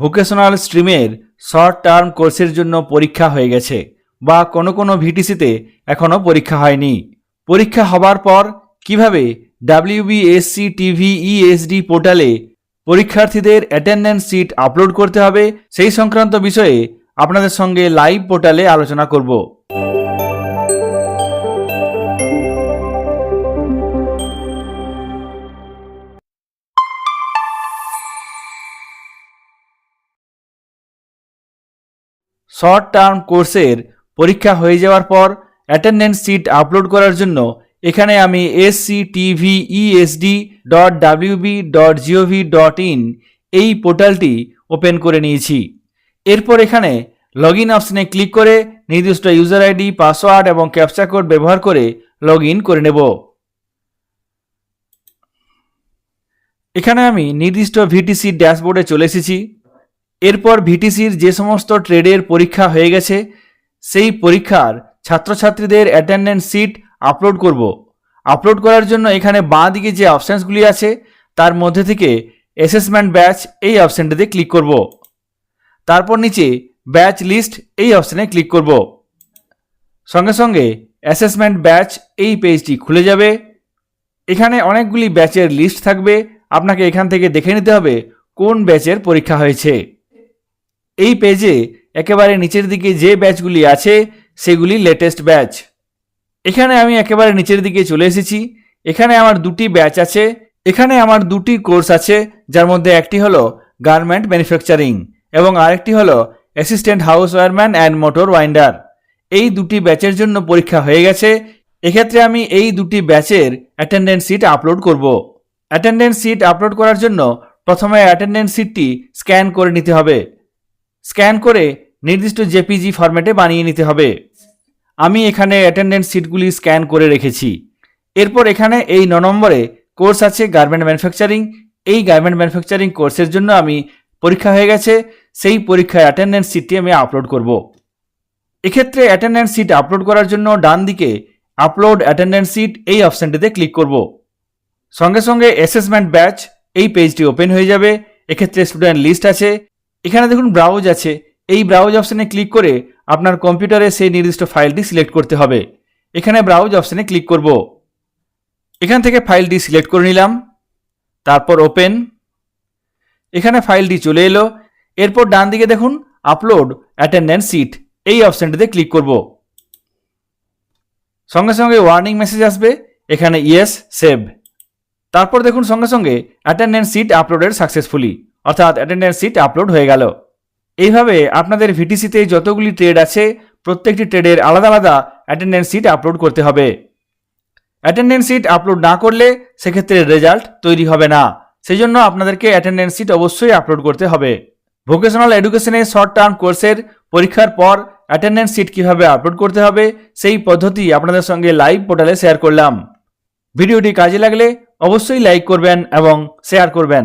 Vocational স্ট্রিমের short term কোর্সের জন্য পরীক্ষা হয়ে গেছে বা কোনো কোনো ভিটিসিতে এখনও পরীক্ষা হয়নি। পরীক্ষা হবার পর কীভাবে ডাব্লিউবিএসসি টিভি ইএসডি পোর্টালে পরীক্ষার্থীদের অ্যাটেন্ডেন্স সিট আপলোড করতে হবে সেই সংক্রান্ত বিষয়ে আপনাদের সঙ্গে লাইভ পোর্টালে আলোচনা করব। শর্ট টার্ম কোর্সের পরীক্ষা হয়ে যাওয়ার পর অ্যাটেন্ডেন্স সিট আপলোড করার জন্য এখানে আমি S C TV ESD dot WB dot GOV dot in এই পোর্টালটি ওপেন করে নিয়েছি। এরপর এখানে লগ ইন অপশনে ক্লিক করে নির্দিষ্ট ইউজার আইডি, পাসওয়ার্ড এবং ক্যাপচা কোড ব্যবহার করে লগ ইন করে নেব। এখানে আমি নির্দিষ্ট ভিটিসি ড্যাশবোর্ডে চলে এসেছি। এরপর ভিটিসির যে সমস্ত ট্রেডের পরীক্ষা হয়ে গেছে, সেই পরীক্ষার ছাত্রছাত্রীদের অ্যাটেন্ডেন্স সিট আপলোড করব। আপলোড করার জন্য এখানে বাঁ দিকে যে অপশানসগুলি আছে, তার মধ্যে থেকে অ্যাসেসমেন্ট ব্যাচ এই অপশানটিতে ক্লিক করব। তারপর নিচে ব্যাচ লিস্ট এই অপশানে ক্লিক করব। সঙ্গে সঙ্গে অ্যাসেসমেন্ট ব্যাচ এই পেজটি খুলে যাবে। এখানে অনেকগুলি ব্যাচের লিস্ট থাকবে। আপনাকে এখান থেকে দেখে নিতে হবে কোন ব্যাচের পরীক্ষা হয়েছে। এই পেজে একেবারে নিচের দিকে যে ব্যাচগুলি আছে, সেগুলি লেটেস্ট ব্যাচ এখানে আমি একেবারে নিচের দিকে চলে এসেছি। এখানে আমার দুটি ব্যাচ আছে, এখানে আমার দুটি কোর্স আছে, যার মধ্যে একটি হলো গার্মেন্ট ম্যানুফ্যাকচারিং এবং আরেকটি হলো assistant house wireman and motor winder এই দুটি ব্যাচের জন্য পরীক্ষা হয়ে গেছে। এক্ষেত্রে আমি এই দুটি ব্যাচের অ্যাটেন্ডেন্স সিট আপলোড করব। অ্যাটেন্ডেন্স সিট আপলোড করার জন্য প্রথমে অ্যাটেন্ডেন্স সিটটি স্ক্যান করে নিতে হবে। স্ক্যান করে নির্দিষ্ট জেপিজি ফরম্যাটে বানিয়ে নিতে হবে। আমি এখানে অ্যাটেন্ডেন্স সিটগুলি স্ক্যান করে রেখেছি। এরপর এখানে এই ন নম্বরে কোর্স আছে গার্মেন্ট ম্যানুফ্যাকচারিং। এই গার্মেন্ট ম্যানুফ্যাকচারিং কোর্সের জন্য আমি পরীক্ষা হয়ে গেছে। সেই পরীক্ষায় অ্যাটেন্ডেন্স সিটটি আমি আপলোড করব। এক্ষেত্রে অ্যাটেন্ডেন্স সিট আপলোড করার জন্য ডান দিকে আপলোড অ্যাটেন্ডেন্স সিট এই অপশানটিতে ক্লিক করব। সঙ্গে সঙ্গে অ্যাসেসমেন্ট ব্যাচ এই পেজটি ওপেন হয়ে যাবে। এক্ষেত্রে স্টুডেন্ট লিস্ট আছে। এখানে দেখুন ব্রাউজ আছে। এই ব্রাউজ অপশানে ক্লিক করে আপনার কম্পিউটারে সেই নির্দিষ্ট ফাইলটি সিলেক্ট করতে হবে। এখানে ব্রাউজ অপশানে ক্লিক করব। এখান থেকে ফাইলটি সিলেক্ট করে নিলাম। তারপর ওপেন এখানে ফাইলটি চলে এলো। এরপর ডান দিকে দেখুন আপলোড অ্যাটেন্ডেন্স সিট এই অপশানটিতে ক্লিক করব। সঙ্গে সঙ্গে ওয়ার্নিং মেসেজ আসবে। এখানে ইয়েস সেভ তারপর দেখুন সঙ্গে সঙ্গে অ্যাটেন্ডেন্স সিট আপলোডেড সাকসেসফুলি অর্থাৎ অ্যাটেন্ডেন্স সিট আপলোড হয়ে গেল। এইভাবে আপনাদের ভিটিসিতে যতগুলি ট্রেড আছে, প্রত্যেকটি ট্রেডের আলাদা আলাদা অ্যাটেন্ডেন্স সিট আপলোড করতে হবে। অ্যাটেন্ডেন্স সিট আপলোড না করলে সেক্ষেত্রে রেজাল্ট তৈরি হবে না। সেই জন্য আপনাদেরকে অ্যাটেন্ডেন্স সিট অবশ্যই আপলোড করতে হবে। ভোকেশনাল এডুকেশনের শর্ট টার্ম কোর্সের পরীক্ষার পর অ্যাটেন্ডেন্স সিট কীভাবে আপলোড করতে হবে, সেই পদ্ধতি আপনাদের সঙ্গে লাইভ পোর্টালে শেয়ার করলাম। ভিডিওটি কাজে লাগলে অবশ্যই লাইক করবেন এবং শেয়ার করবেন।